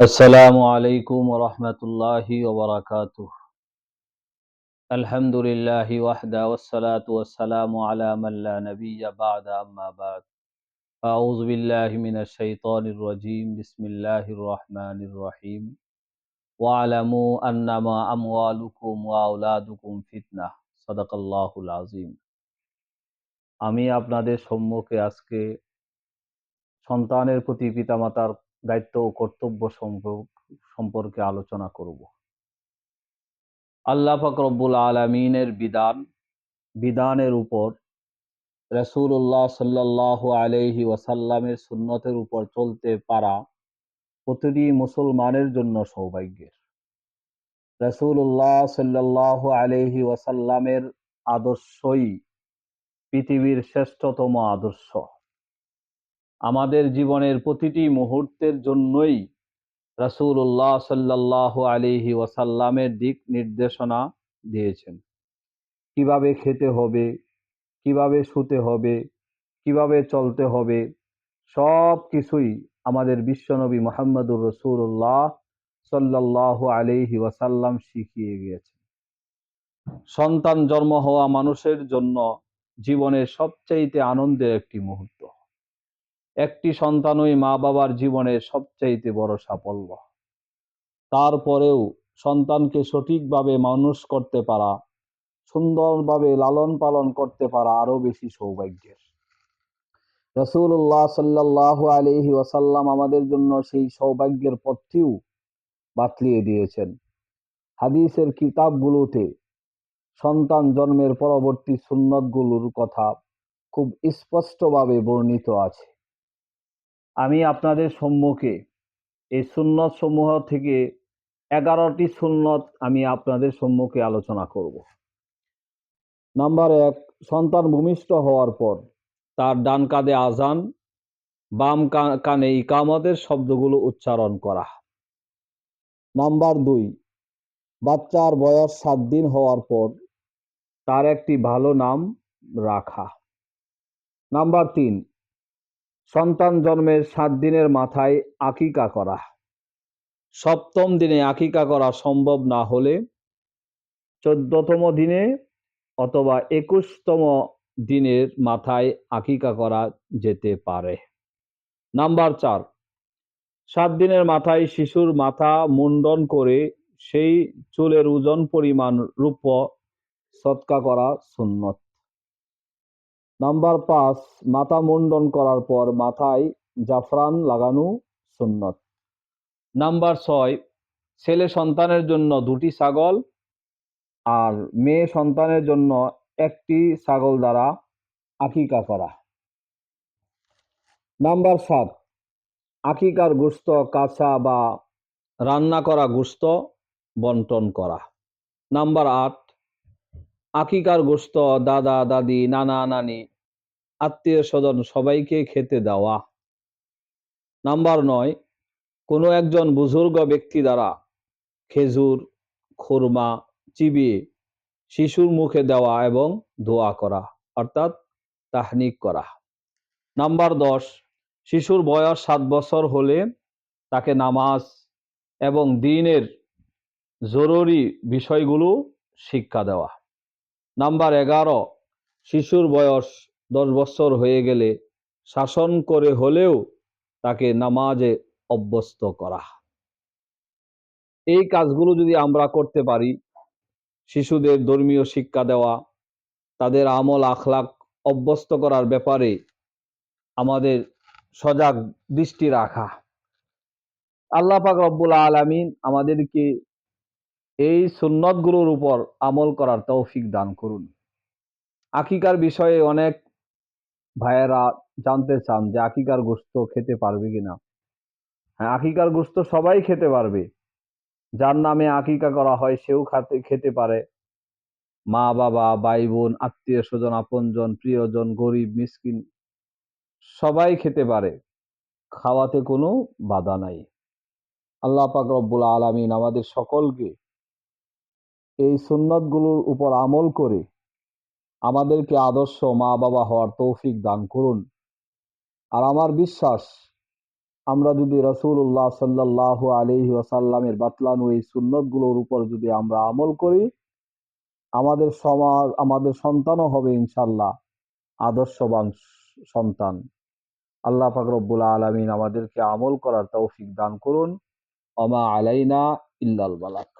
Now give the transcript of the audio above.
আসসালামু আলাইকুম রহমতুল্লাহি ওবরাকাতু আলহামদুলিল্লাহি ওয়াহদা ওয়াসসালাতু ওয়াসসালামু আলা মান লা নাবিয়্যা আউযু বিল্লাহি মিনাশ শাইতানির রাজীম। বিসমিল্লাহির রহমানির রহিম। ওয়া'লামু আন্নামা আমওয়ালুকুম ওয়া আওলাদুকুম ফিতনাহ সাদাকাল্লাহুল আযীম। আমি আপনাদের সম্মুখে আজকে সন্তানের প্রতি পিতামাতার দায়িত্ব ও কর্তব্য সম্পর্কে আলোচনা করব। আল্লাহ পাক রব্বুল আলমিনের বিধান, বিধানের উপর রসুল্লাহ সাল্লাহ আলহি ওয়াসাল্লামের সুন্নতের উপর চলতে পারা প্রতিটি মুসলমানের জন্য সৌভাগ্যের। রসুল্লাহ সাল্লাহ আলহি ওয়াসাল্লামের আদর্শই পৃথিবীর শ্রেষ্ঠতম আদর্শ। আমাদের জীবনের প্রতিটি মুহূর্তের জন্যই রাসূলুল্লাহ সাল্লাহ আলিহি ওয়াসাল্লামের দিক নির্দেশনা দিয়েছেন। কীভাবে খেতে হবে, কীভাবে শুতে হবে, কীভাবে চলতে হবে, সব কিছুই আমাদের বিশ্বনবী মোহাম্মদুর রসুল্লাহ সাল্লাহ আলিহি ওয়াসাল্লাম শিখিয়ে গিয়েছেন। সন্তান জন্ম হওয়া মানুষের জন্য জীবনের সবচাইতে আনন্দের একটি মুহূর্ত। একটি সন্তানই মা বাবার জীবনের সবচাইতে বড় সাফল্য। তারপরেও সন্তানকে সঠিকভাবে মানুষ করতে পারা, সুন্দরভাবে লালন পালন করতে পারা আরও বেশি সৌভাগ্যের। রসুল্লাহ সাল্লাহ আলহি ওয়াসাল্লাম আমাদের জন্য সেই সৌভাগ্যের পথটিও বাতলিয়ে দিয়েছেন। হাদিসের কিতাবগুলোতে সন্তান জন্মের পরবর্তী সুন্নতগুলোর কথা খুব স্পষ্টভাবে বর্ণিত আছে। আমি আপনাদের সম্মুখে এই সুন্নত সমূহ থেকে এগারোটি সুন্নত আমি আপনাদের সম্মুখে আলোচনা করব। নাম্বার এক, সন্তান ভূমিষ্ঠ হওয়ার পর তার ডান কাঁধে আজান বাম কানে ইকামতের শব্দগুলো উচ্চারণ করা। নাম্বার দুই, বাচ্চার বয়স সাত দিন হওয়ার পর তার একটি ভালো নাম রাখা। নাম্বার তিন সন্তান জন্মের সাত দিনের মাথায় আকিকা করা। সপ্তম দিনে আকিকা করা সম্ভব না হলে চোদ্দতম দিনে অথবা একুশতম দিনের মাথায় আকিকা করা যেতে পারে। নাম্বার চার, সাত দিনের মাথায় শিশুর মাথা মুন্ডন করে সেই চুলের ওজন পরিমাণ রূপ সৎকা করা সুন্নত। নাম্বার পাঁচ, মাথা মুন্ডন করার পর মাথায় জাফরান লাগানো সুন্নত। নাম্বার ছয়, ছেলে সন্তানের জন্য দুটি ছাগল আর মেয়ে সন্তানের জন্য একটি ছাগল দ্বারা আকিকা করা। নাম্বার সাত, আকিকার গোস্ত কাঁচা বা রান্না করা গোস্ত বন্টন করা। নাম্বার আট আকিকার গোস্ত, দাদা, দাদি, নানা, নানি, আত্মীয় স্বজন, সবাইকে খেতে দেওয়া। নাম্বার নয়, কোনো একজন বুজুর্গ ব্যক্তি দ্বারা খেজুর, খুরমা চিবিয়ে শিশুর মুখে দেওয়া এবং দোয়া করা, অর্থাৎ তাহনিক করা। নাম্বার দশ, শিশুর বয়স সাত বছর হলে তাকে নামাজ এবং দিনের জরুরি বিষয়গুলো শিক্ষা দেওয়া। নাম্বার এগারো, শিশুর বয়স দশ বছর হয়ে গেলে শাসন করে হলেও তাকে নামাজে অভ্যস্ত করা। এই কাজগুলো যদি আমরা করতে পারি, শিশুদের ধর্মীয় শিক্ষা দেওয়া, তাদের আমল আখলাক অভ্যস্ত করার ব্যাপারে আমাদের সজাগ দৃষ্টি রাখা। আল্লাহ পাক রব্বুল আলামিন আমাদেরকে এই সুন্নতগুলোর উপর আমল করার তৌফিক দান করুন। আকিকার বিষয়ে অনেক ভাইয়েরা জানতে চান যে আকিকার গোস্ত খেতে পারবে কিনা। হ্যাঁ আকিকার গোস্ত সবাই খেতে পারবে। যার নামে আকিকা করা হয় সেও খাতে, খেতে পারে। মা, বাবা ভাই বোন আত্মীয় স্বজন, আপনজন, প্রিয়জন, গরিব, মিসকিন সবাই খেতে পারে। খাওয়াতে কোনো বাধা নাই। আল্লাহ পাক রব্বুল আলামিন আমাদের সকলকে এই সুন্নতগুলোর উপর আমল করে আমাদেরকে আদর্শ মা বাবা হওয়ার তৌফিক দান করুন। আর আমার বিশ্বাস, আমরা যদি রসুল্লাহ সাল্লাহ আলহি ওয়াসাল্লামের বাতলানো এই সুন্নতগুলোর উপর যদি আমরা আমল করি, আমাদের সমাজ, আমাদের সন্তানও হবে ইনশাল্লাহ আদর্শবান সন্তান। আল্লাহ ফাকরবুল আলমিন আমাদেরকে আমল করার তৌফিক দান করুন। অমা আলাইনা ইল্লাল বালাক।